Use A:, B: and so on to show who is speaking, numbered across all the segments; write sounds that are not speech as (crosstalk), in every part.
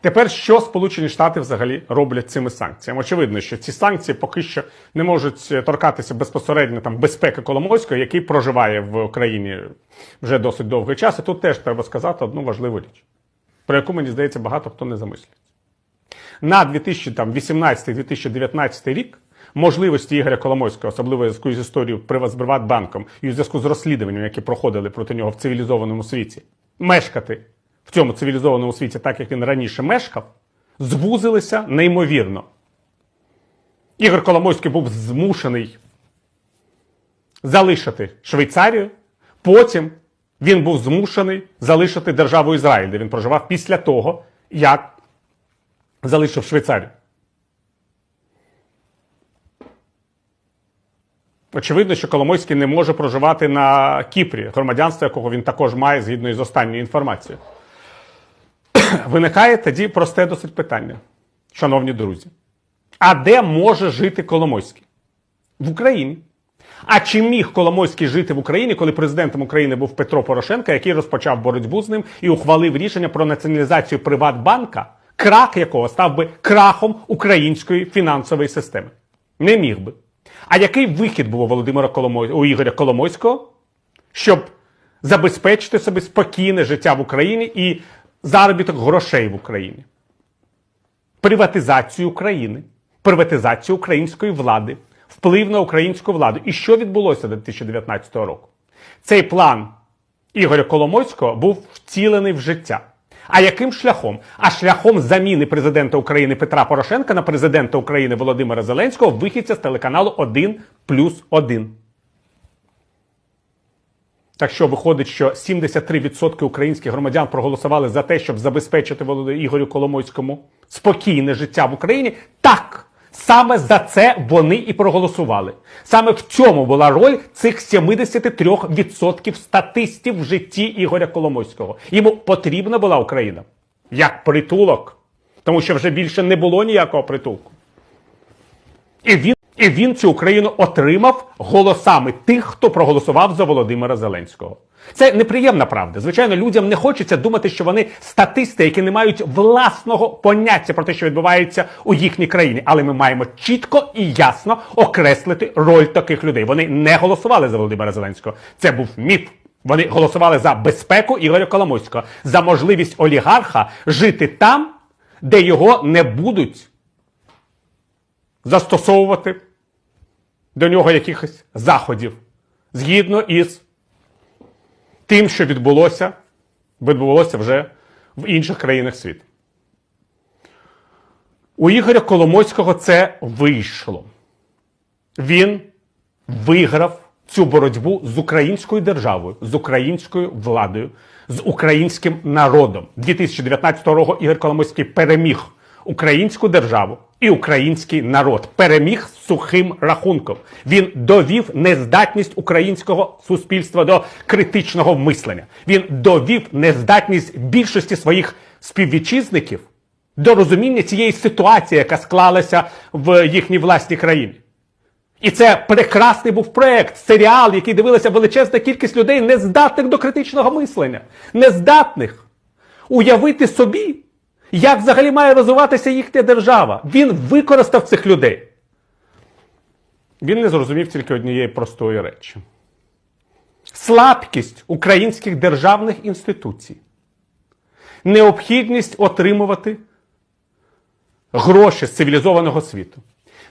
A: Тепер що Сполучені Штати взагалі роблять цими санкціями? Очевидно, що ці санкції поки що не можуть е, торкатися безпосередньо там безпеки Коломойського, який проживає в Україні вже досить довгий час. І тут теж треба сказати одну важливу річ, про яку мені здається багато хто не замислюється. На 2018-2019 рік можливості Ігоря Коломойського, особливо зв'язку з історією Приватбанком і в зв'язку з розслідуванням, які проходили проти нього в цивілізованому світі, мешкати в цьому цивілізованому світі, так як він раніше мешкав, звузилися неймовірно. Ігор Коломойський був змушений залишити Швейцарію. Потім він був змушений залишити державу Ізраїль, де він проживав після того, як залишив Швейцарію. Очевидно, що Коломойський не може проживати на Кіпрі, громадянство якого він також має згідно із останньою інформацією. (coughs) Виникає тоді просте досить питання, шановні друзі. А де може жити Коломойський? В Україні. А чи міг Коломойський жити в Україні, коли президентом України був Петро Порошенко, який розпочав боротьбу з ним і ухвалив рішення про націоналізацію Приватбанка, крах якого став би крахом української фінансової системи? Не міг би. А який вихід був у Володимира Коломой... у Ігоря Коломойського, щоб забезпечити собі спокійне життя в Україні і заробіток грошей в Україні? Приватизацію України, приватизацію української влади, вплив на українську владу. І що відбулося до 2019 року? Цей план Ігоря Коломойського був втілений в життя. А яким шляхом? А шляхом заміни президента України Петра Порошенка на президента України Володимира Зеленського, вихідця з телеканалу 1 плюс 1. Так що виходить, що 73% українських громадян проголосували за те, щоб забезпечити Ігорю Коломойському спокійне життя в Україні. Так, саме за це вони і проголосували. Саме в цьому була роль цих 73% статистів в житті Ігоря Коломойського. Йому потрібна була Україна як притулок, тому що вже більше не було ніякого притулку. І він, і він цю Україну отримав голосами тих, хто проголосував за Володимира Зеленського. Це неприємна правда. Звичайно, людям не хочеться думати, що вони статисти, які не мають власного поняття про те, що відбувається у їхній країні. Але ми маємо чітко і ясно окреслити роль таких людей. Вони не голосували за Володимира Зеленського. Це був міф. Вони голосували за безпеку Ігоря Коломойського, за можливість олігарха жити там, де його не будуть застосовувати до нього якихось заходів згідно із тим, що відбулося, відбулося вже в інших країнах світу. У Ігоря Коломойського це вийшло. Він виграв цю боротьбу з українською державою, з українською владою, з українським народом. 2019 року Ігор Коломойський переміг українську державу і український народ. Переміг сухим рахунком. Він довів нездатність українського суспільства до критичного мислення. Він довів нездатність більшості своїх співвітчизників до розуміння цієї ситуації, яка склалася в їхній власній країні. І це прекрасний був проект, серіал, який дивилася величезна кількість людей, нездатних до критичного мислення, нездатних уявити собі, як взагалі має розвиватися їхня держава. Він використав цих людей. Він не зрозумів тільки однієї простої речі: слабкість українських державних інституцій, необхідність отримувати гроші з цивілізованого світу,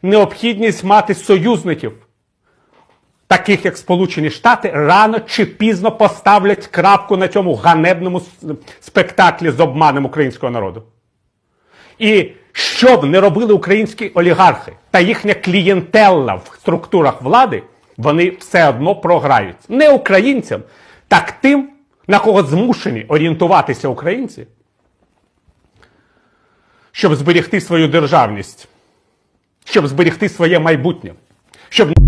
A: необхідність мати союзників, таких як Сполучені Штати, рано чи пізно поставлять крапку на цьому ганебному спектаклі з обманом українського народу. І що б не робили українські олігархи та їхня клієнтелла в структурах влади, вони все одно програють. Не українцям, так тим, на кого змушені орієнтуватися українці, щоб зберегти свою державність, щоб зберегти своє майбутнє, щоб